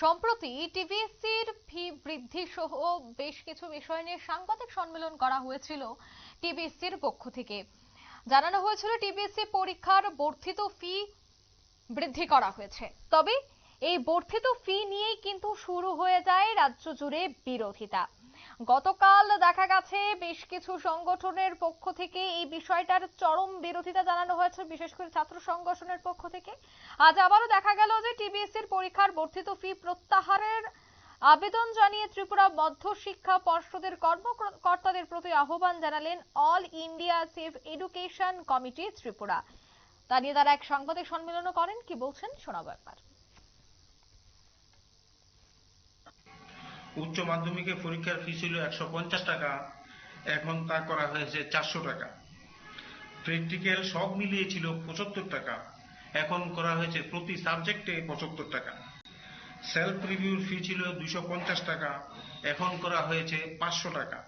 সম্প্রতি টিভিএসসির ফি বৃদ্ধি সহ বেশ কিছু বিষয় নিয়ে সাংবাদিক সম্মেলন করা হয়েছিল টিভিএসসির পক্ষ থেকে। জানানো হয়েছিল টিভিএসসি পরীক্ষার বর্ধিত ফি বৃদ্ধি করা হয়েছে। তবে এই বর্ধিত ফি নিয়েই কিন্তু শুরু হয়ে যায় রাজ্য জুড়ে বিরোধিতা। গতকাল দেখা গেছে বেশ কিছু সংগঠনের পক্ষ থেকে এই বিষয়টার চরম বিরোধিতা জানানো হয়েছে, বিশেষ করে ছাত্র সংগঠনের পক্ষ থেকে। আজ আবারও দেখা গেল যে টিবিএসসির পরীক্ষার বর্ধিত ফি প্রত্যাহারের আবেদন জানিয়ে ত্রিপুরা মধ্য শিক্ষা পর্ষদের কর্মকর্তাদের প্রতি আহ্বান জানালেন All India safe education committee Tripura. তা নিয়ে তারা এক সাংবাদিক সম্মেলনও করেন, কি বলছেন শোনাবো একবার। উচ্চ মাধ্যমিকে পরীক্ষার ফি ছিল একশো পঞ্চাশ টাকা, এখন তা করা হয়েছে চারশো টাকা। প্র্যাকটিক্যাল সব মিলিয়ে ছিল পঁচাত্তর টাকা, এখন করা হয়েছে প্রতি সাবজেক্টে পঁচাত্তর টাকা। সেলফ রিভিউর ফি ছিল দুশো পঞ্চাশ টাকা, এখন করা হয়েছে পাঁচশো টাকা।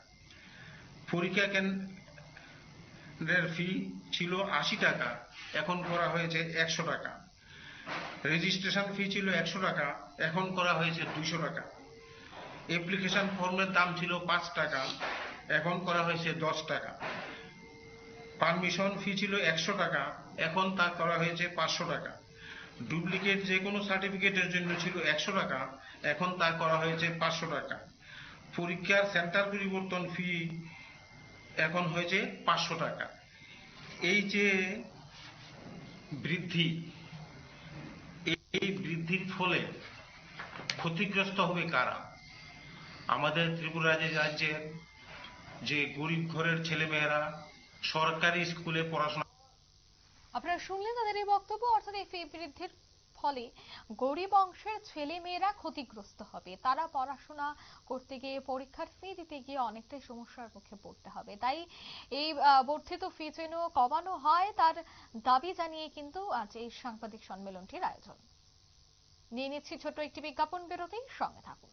পরীক্ষা কেন্দ্রের ফি ছিল আশি টাকা, এখন করা হয়েছে একশো টাকা। রেজিস্ট্রেশন ফি ছিল একশো টাকা, এখন করা হয়েছে দুশো টাকা। অ্যাপ্লিকেশন ফর্মের দাম ছিল পাঁচ টাকা, এখন করা হয়েছে দশ টাকা। পারমিশন ফি ছিল একশো টাকা, এখন তা করা হয়েছে পাঁচশো টাকা। ডুপ্লিকেট যে কোনো সার্টিফিকেটের জন্য ছিল একশো টাকা, এখন তা করা হয়েছে পাঁচশো টাকা। পরীক্ষার সেন্টার পরিবর্তন ফি এখন হয়েছে পাঁচশো টাকা। এই যে বৃদ্ধি, এই বৃদ্ধির ফলে ক্ষতিগ্রস্ত হবে কারা? আমাদের ত্রিপুরা রাজ্যের যে গরিব ঘরের ছেলেমেয়েরা সরকারি স্কুলে পড়াশোনা আপনারা শুনলেন তাদের এই বক্তব্য, অর্থাৎ এই বৃদ্ধির ফলে গরিব অংশের ছেলে মেয়েরা ক্ষতিগ্রস্ত হবে। তারা পড়াশোনা করতে গিয়ে, পরীক্ষার ফি দিতে গিয়ে অনেকটাই সমস্যার মুখে পড়তে হবে। তাই এই বর্ধিত ফি যেন কমানো হয়, তার দাবি জানিয়ে কিন্তু আজ এই সাংবাদিক সম্মেলনটির আয়োজন। নিয়ে নিচ্ছি ছোট একটি বিজ্ঞাপন বিরতি, সঙ্গে থাকুন।